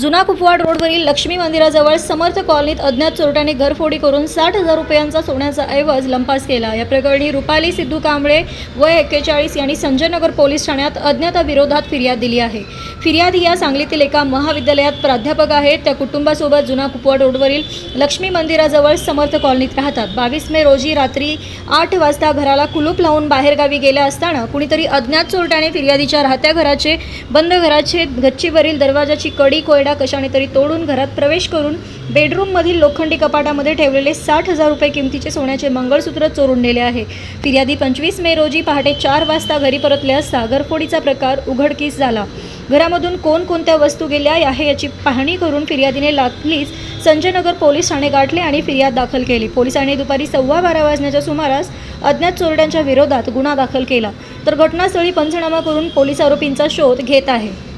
जुना कुपवाड रोडवरील लक्ष्मी मंदिराजवळ समर्थ कॉलनीत अज्ञात चोरट्याने घरफोडी करून साठ हजार रुपयांचा सोन्याचा ऐवज लंपास केला. या प्रकरणी रुपाली सिद्धू कांबळे वय एक्केचाळीस यांनी संजयनगर पोलीस ठाण्यात अज्ञाताविरोधात फिर्याद दिली आहे. फिर्यादी या सांगलीतील एका महाविद्यालयात प्राध्यापक आहेत. त्या कुटुंबासोबत जुना कुपवाड रोडवरील लक्ष्मी मंदिराजवळ समर्थ कॉलनीत राहतात. बावीस मे रोजी रात्री आठ वाजता घराला कुलूप लावून बाहेरगावी गेल्या असताना कुणीतरी अज्ञात चोरट्याने फिर्यादीच्या राहत्या घराचे बंद घराचे गच्चीवरील दरवाजाची कडी कोयडा कशाने तरी तोडून घरात प्रवेश करून बेडरूममधील लोखंडी कपाटामध्ये ठेवलेले साठ हजार रुपये किमतीचे सोन्याचे मंगळसूत्र चोरून नेले आहे. फिर्यादी पंचवीस मे रोजी पहाटे चार वाजता घरी परतले असता घरफोडीचा प्रकार उघडकीस झाला. घरामधून कोणकोणत्या वस्तू गेल्या आहे याची पाहणी करून फिर्यादीने लागलीच संजयनगर पोलीस ठाणे गाठले आणि फिर्याद दाखल केली. पोलिसांनी दुपारी सव्वा बारा वाजण्याच्या सुमारास अज्ञात चोरट्यांच्या विरोधात गुन्हा दाखल केला. तर घटनास्थळी पंचनामा करून पोलीस आरोपींचा शोध घेत आहे.